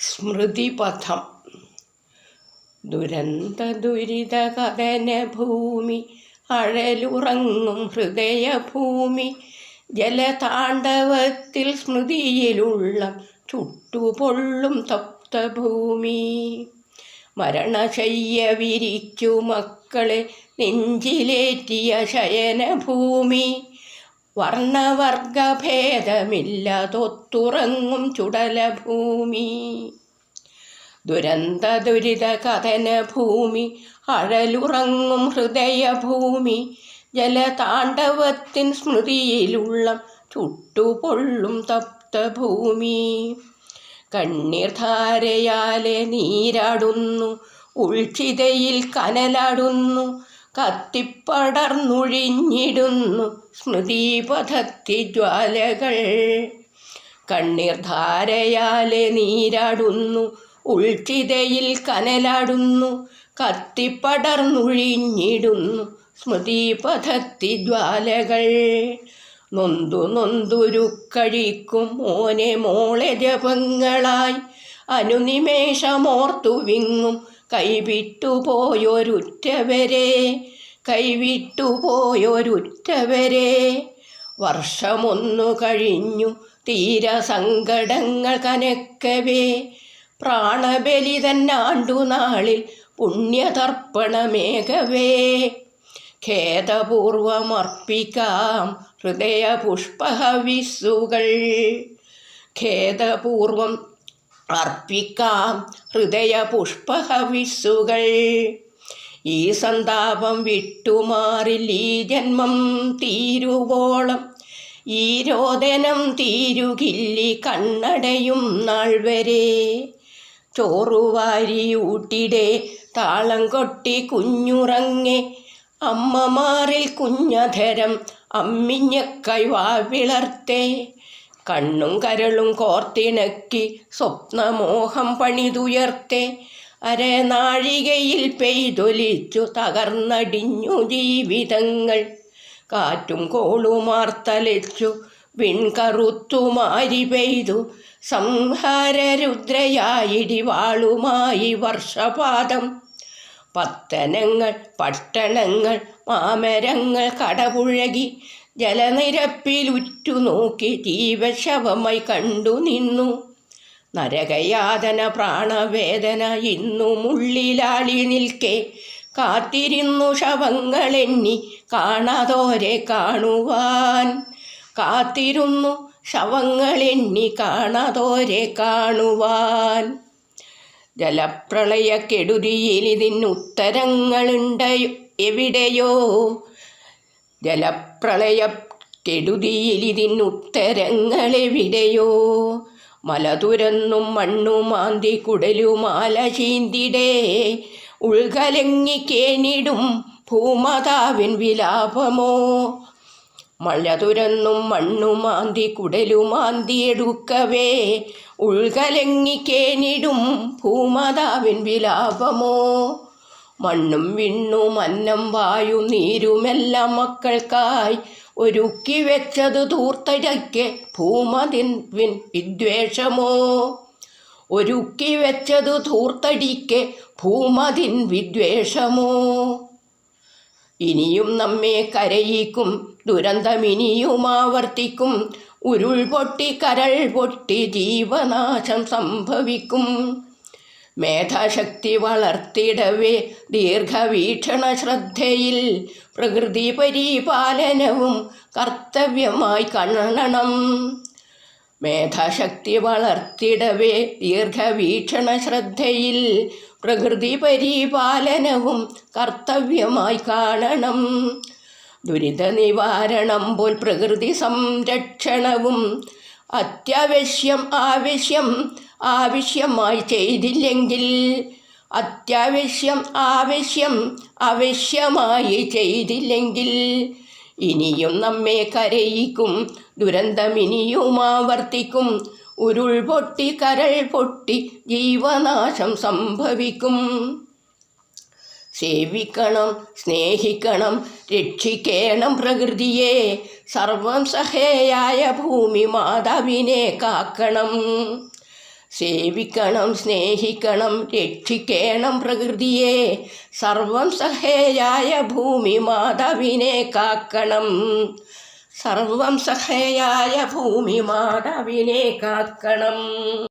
സ്മൃതിപഥം. ദുരന്ത ദുരിത കഥന ഭൂമി അഴലുറങ്ങും ഹൃദയഭൂമി ജലതാണ്ഡവത്തിൽ സ്മൃതിയിലുള്ള ചുട്ടുപൊള്ളും തപ്തഭൂമി. മരണശയ്യ വിരിച്ചു മക്കളെ നെഞ്ചിലേറ്റിയ ശയനഭൂമി. വർണവർഗഭേദമില്ലതൊത്തുറങ്ങും ചുടലഭൂമി. ദുരന്ത ദുരിത കഥന ഭൂമി അഴലുറങ്ങും ഹൃദയഭൂമി ജലതാണ്ഡവത്തിൻ സ്മൃതിയിലുള്ള ചുട്ടുപൊള്ളും തപ്തഭൂമി. കണ്ണീർധാരയാലെ നീരാടുന്നു ഉൾച്ചിതയിൽ കനലാടുന്നു കത്തിപ്പടർന്നുഴിഞ്ഞിടുന്നു സ്മൃതിപഥത്തി ജ്വാലകൾ കണ്ണീർ ധാരയാലെ നീരാടുന്നു ഉൾച്ചിതയിൽ കനലാടുന്നു കത്തിപ്പടർന്നുഴിഞ്ഞിടുന്നു സ്മൃതിപഥത്തി ജ്വാലകൾ നൊന്തു നൊന്തുരുക്കഴിക്കും മോനെ മോളെ ജപങ്ങളായി അനുനിമേഷമോർത്തു വിങ്ങും കൈവിട്ടുപോയൊരുറ്റവരെ. കൈവിട്ടുപോയൊരുറ്റവരെ. വർഷമൊന്നു കഴിഞ്ഞു തീര സങ്കടങ്ങൾ കനക്കവേ. പ്രാണബലി തന്നാണ്ടുനാളിൽ പുണ്യതർപ്പണമേകവേ. ഖേദപൂർവമർപ്പിക്കാം ഹൃദയപുഷ്പഹവിസുകൾ ഖേദപൂർവം അർപ്പിക്കാം ഹൃദയ പുഷ്പഹവിസ്സുകൾ ഈ സന്താപം വിട്ടുമാറിൽ ഈ ജന്മം തീരുവോളം. ഈ രോദനം തീരുകില്ലി കണ്ണടയും നാൾ വരെ. ചോറുവാരി ഊട്ടിടെ താളം കൊട്ടി കുഞ്ഞുറങ്ങെ. അമ്മമാറിൽ കുഞ്ഞധരം അമ്മിഞ്ഞക്കൈ വാവിളർത്തേ. കണ്ണും കരളും കോർത്തിണക്കി സ്വപ്നമോഹം പണിതുയർത്തെ. അരനാഴികയിൽ പെയ്തൊലിച്ചു തകർന്നടിഞ്ഞു ജീവിതങ്ങൾ. കാറ്റും കോളുമാർത്തലിച്ചു പിൻകറുത്തുമാരി പെയ്തു. സംഹാരരുദ്രയായിടിവാളുമായി വർഷപാതം പത്തനങ്ങൾ പട്ടണങ്ങൾ മാമരങ്ങൾ കടപുഴകി ജലനിരപ്പിലുറ്റുനോക്കി ജീവശവമായി കണ്ടു നിന്നു. നരകയാതന പ്രാണവേദന ഇന്നും ഉള്ളിലാളി നിൽക്കെ. കാത്തിരുന്നു ശവങ്ങളെണ്ണി കാണാതോരെ കാണുവാൻ. കാത്തിരുന്നു ശവങ്ങളെണ്ണി കാണാതോരെ കാണുവാൻ. ജലപ്രളയക്കെടുതിയിൽ ഇതിന് ഉത്തരങ്ങളുണ്ട് എവിടെയോ? ജലപ്രളയക്കെടുതിയിൽ ഇതിന് ഉത്തരങ്ങളെവിടെയോ മല തുരന്നും മണ്ണുമാന്തി കുടലുമാല ചീന്തിടേ. ഉൾകലങ്ങി കേണിടും ഭൂമതാവിൻ വിലാപമോ. മഴതുരന്നും മണ്ണുമാന്തി കുടലുമാന്തി എടുക്കവേ. ഉൾകലങ്ങിക്കേനിടും ഭൂമതാവിൻ വിലാപമോ. മണ്ണും വിണ്ണും അന്നം വായും നീരുമെല്ലാം മക്കൾക്കായി ഒരുക്കി വെച്ചത് തൂർത്തരയ്ക്ക് ഭൂമതിൻ വിൻ വിദ്വേഷമോ? ഒരുക്കി വെച്ചത് തൂർത്തടിക്ക് ഭൂമതിൻ വിദ്വേഷമോ? ഇനിയും നമ്മെ കരയിക്കും ദുരന്തമിനിയും ആവർത്തിക്കും ഉരുൾ പൊട്ടി കരൾ പൊട്ടി ജീവനാശം സംഭവിക്കും. മേധാശക്തി വളർത്തിടവേ ദീർഘവീക്ഷണ ശ്രദ്ധയിൽ പ്രകൃതി പരിപാലനവും കർത്തവ്യമായി കാണണം. മേധാശക്തി വളർത്തിടവേ ദീർഘവീക്ഷണ ശ്രദ്ധയിൽ പ്രകൃതി പരിപാലനവും കർത്തവ്യമായി കാണണം. ദുരിത നിവാരണം പോൽ പ്രകൃതി സംരക്ഷണവും അത്യാവശ്യം ആവശ്യം ആവശ്യമായി ചെയ്തില്ലെങ്കിൽ അത്യാവശ്യം ആവശ്യം ആവശ്യമായി ചെയ്തില്ലെങ്കിൽ ഇനിയും നമ്മെ കരയിക്കും ദുരന്തമിനിയും ആവർത്തിക്കും. ഉരുൾ പൊട്ടി കരൾ പൊട്ടി ജീവനാശം സംഭവിക്കും. സേവിക്കണം സ്നേഹിക്കണം രക്ഷിക്കണം പ്രകൃതിയെ. സർവം സഹേയായ ഭൂമി മാതാവിനെ കാക്കണം. സേവിക്കണം സ്നേഹിക്കണം രക്ഷിക്കണം പ്രകൃതിയെ. സർവം സഹേയായ ഭൂമി മാതാവിനെ കാക്കണം. സർവം സഹേയായ ഭൂമി മാതാവിനെ കാക്കണം.